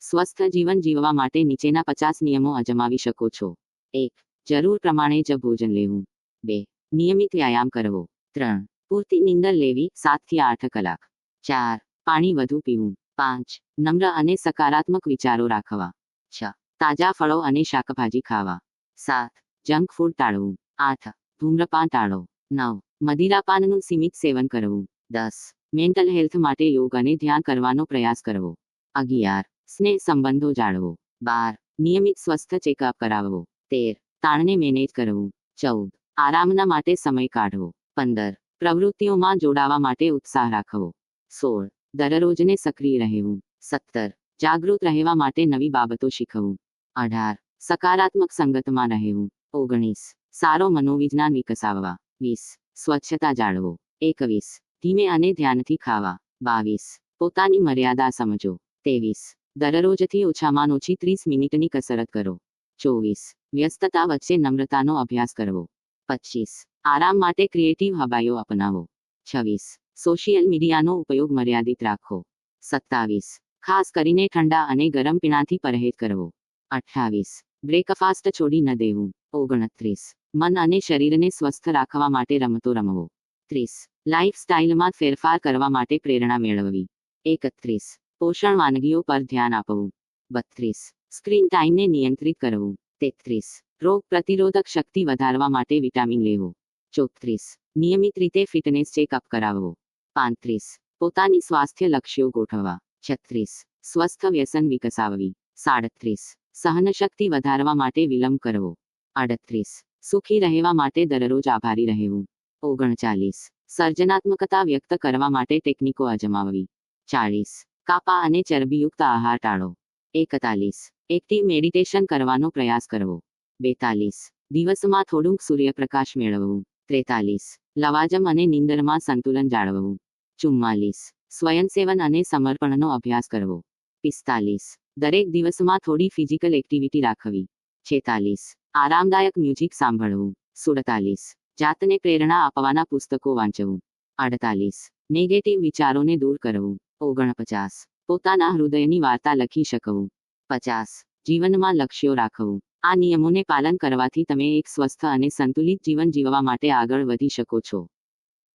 સ્વસ્થ જીવન જીવવા માટે નીચેના પચાસ નિયમો અજમાવી શકો છો. એક, જરૂર પ્રમાણે જ ભોજન લેવું. બે, નિયમિત વ્યાયામ કરવો. ત્રણ, પૂરતી નીંદર લેવી સાતથી આઠ કલાક. ચાર, પાણી વધુ પીવું. પાંચ, નમ્ર અને સકારાત્મક વિચારો રાખવા. છ, તાજા ફળો અને શાકભાજી ખાવા. સાત, જંક ફૂડ ટાળવું. આઠ, ધૂમ્રપાન ટાળો. નવ મદિરાપાનનું સીમિત સેવન કરવું. દસ, મેન્ટલ હેલ્થ માટે યોગ અને ધ્યાન કરવાનો પ્રયાસ કરવો. અગિયાર સ્નેહ સંબંધો જાળવો. બાર, નિયમિત સ્વસ્થ ચેકઅપ કરાવવો. તેર, તાણને મેનેજ કરવું. ચૌદ, આરામના માટે સમય કાઢવો. પંદર, પ્રવૃત્તિઓમાં જોડાવા માટે ઉત્સાહ રાખવો. સોળ, દરરોજને સક્રિય રહેવું. સત્તર, જાગૃત રહેવા માટે નવી બાબતો શીખવું. અઢાર, સકારાત્મક સંગતમાં રહેવું. ઓગણીસ, સારો મનોવિજ્ઞાન વિકસાવવા. વીસ, સ્વચ્છતા જાળવો. એકવીસ, ધીમે અને ધ્યાનથી ખાવા. બાવીસ, પોતાની મર્યાદા સમજો. ત્રેવીસ દરરોજથી ઓછામાં ઓછી ત્રીસ મિનિટની કસરત કરો. ચોવીસ. વ્યસ્તતા વચ્ચે નમ્રતાનો અભ્યાસ કરવો. પચીસ. આરામ માટે ક્રિએટિવ હબાયો અપનાવો. છવ્વીસ. સોશિયલ મીડિયાનો ઉપયોગ મર્યાદિત રાખો. સત્તાવીસ. ખાસ કરીને ઠંડા અને ગરમ પીણાથી પરહેજ કરવો. અઠ્ઠાવીસ. બ્રેકફાસ્ટ છોડી ન દેવું. ઓગણત્રીસ. મન અને શરીરને સ્વસ્થ રાખવા માટે રમતો રમવો. ત્રીસ. લાઇફસ્ટાઇલમાં ફેરફાર કરવા માટે પ્રેરણા મેળવવી. એકત્રીસ. પોષણ વાનગીઓ પર ધ્યાન આપવું. બત્રીસ. સ્ક્રીન ટાઈમને નિયંત્રિત કરવું. તેત્રીસ. રોગ પ્રતિરોધક શક્તિ વધારવા માટે વિટામિન લેવો. ચોત્રીસ. નિયમિત રીતે ફિટનેસ ચેકઅપ કરાવવો. પાંત્રીસ. પોતાની સ્વાસ્થ્ય લક્ષ્યો ગોઠવવા. છત્રીસ. સ્વસ્થ વ્યસન વિકસાવવી. સાડત્રીસ. સહનશક્તિ વધારવા માટે વિલંબ કરવો. આડત્રીસ. સુખી રહેવા માટે દરરોજ આભારી રહેવું. ઓગણચાલીસ. સર્જનાત્મકતા વ્યક્ત કરવા માટે ટેકનિકો અજમાવવી. ચાલીસ કાપા અને ચરબીયુક્ત આહાર ટાળો. એકતાલીસ. એકટી મેડિટેશન કરવાનો પ્રયાસ કરવો. બેતાલીસ. દિવસમાં થોડુંક સૂર્યપ્રકાશ મેળવવું. ત્રેતાલીસ. લવાજમ અને નીંદરમાં સંતુલન જાળવવું. ચુમ્માલીસ. સ્વયંસેવન અને સમર્પણનો અભ્યાસ કરવો. પિસ્તાલીસ. દરેક દિવસમાં થોડી ફિઝિકલ એક્ટિવિટી રાખવી. છેતાલીસ. આરામદાયક મ્યુઝિક સાંભળવું. સુડતાલીસ. જાતને પ્રેરણા આપવાના પુસ્તકો વાંચવું. અડતાલીસ નેગેટિવ વિચારોને દૂર કરવું. ઓગણપચાસ. પોતાના હૃદયની વાર્તા લખી શકવું. પચાસ. જીવનમાં લક્ષ્યો રાખવું. આ નિયમોને પાલન કરવાથી તમે એક સ્વસ્થ અને સંતુલિત જીવન જીવવા માટે આગળ વધી શકો છો.